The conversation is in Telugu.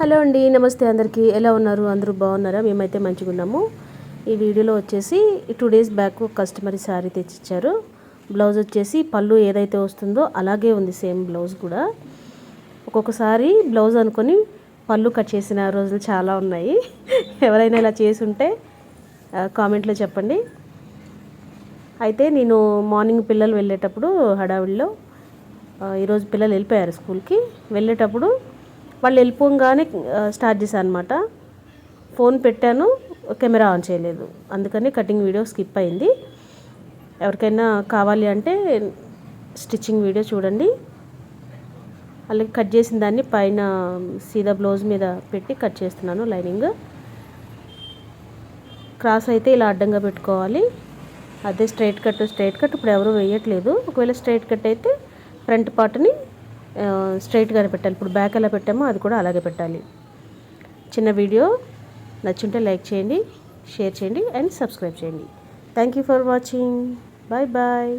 హలో అండి నమస్తే అందరికీ. ఎలా ఉన్నారు? అందరూ బాగున్నారా? మేమైతే మంచిగా ఉన్నాము. ఈ వీడియోలో వచ్చేసి two days back customer sari తెచ్చిచ్చారు. Blouse వచ్చేసి పళ్ళు ఏదైతే వస్తుందో అలాగే ఉంది సేమ్ బ్లౌజ్ కూడా. ఒక్కొక్కసారి బ్లౌజ్ అనుకొని పళ్ళు కట్ చేసిన రోజులు చాలా ఉన్నాయి. ఎవరైనా ఇలా చేసి ఉంటే కామెంట్లో చెప్పండి. అయితే నేను మార్నింగ్ పిల్లలు వెళ్ళేటప్పుడు హడావిడిలో ఈరోజు పిల్లలు వెళ్ళిపోయారు స్కూల్కి. వెళ్ళేటప్పుడు వాళ్ళు వెళ్ళిపోగానే స్టార్ట్ చేశాను అనమాట ఫోన్ పెట్టాను కెమెరా ఆన్ చేయలేదు. అందుకని కటింగ్ వీడియో స్కిప్ అయింది. ఎవరికైనా కావాలి అంటే స్టిచ్చింగ్ వీడియో చూడండి. అలాగే కట్ చేసిన దాన్ని పైన సీదా బ్లౌజ్ మీద పెట్టి కట్ చేస్తున్నాను లైనింగ్. క్రాస్ అయితే ఇలా అడ్డంగా పెట్టుకోవాలి. అదే స్ట్రైట్ కట్ స్ట్రైట్ కట్ ఇప్పుడు ఎవరు వేయట్లేదు. ఒకవేళ స్ట్రైట్ కట్ అయితే ఫ్రంట్ పార్ట్ని స్ట్రైట్గానే పెట్టాలి. ఇప్పుడు బ్యాక్ ఎలా పెట్టామో అది కూడా అలాగే పెట్టాలి. చిన్న వీడియో నచ్చుంటే లైక్ చేయండి షేర్ చేయండి అండ్ సబ్స్క్రైబ్ చేయండి. Thank you for watching bye bye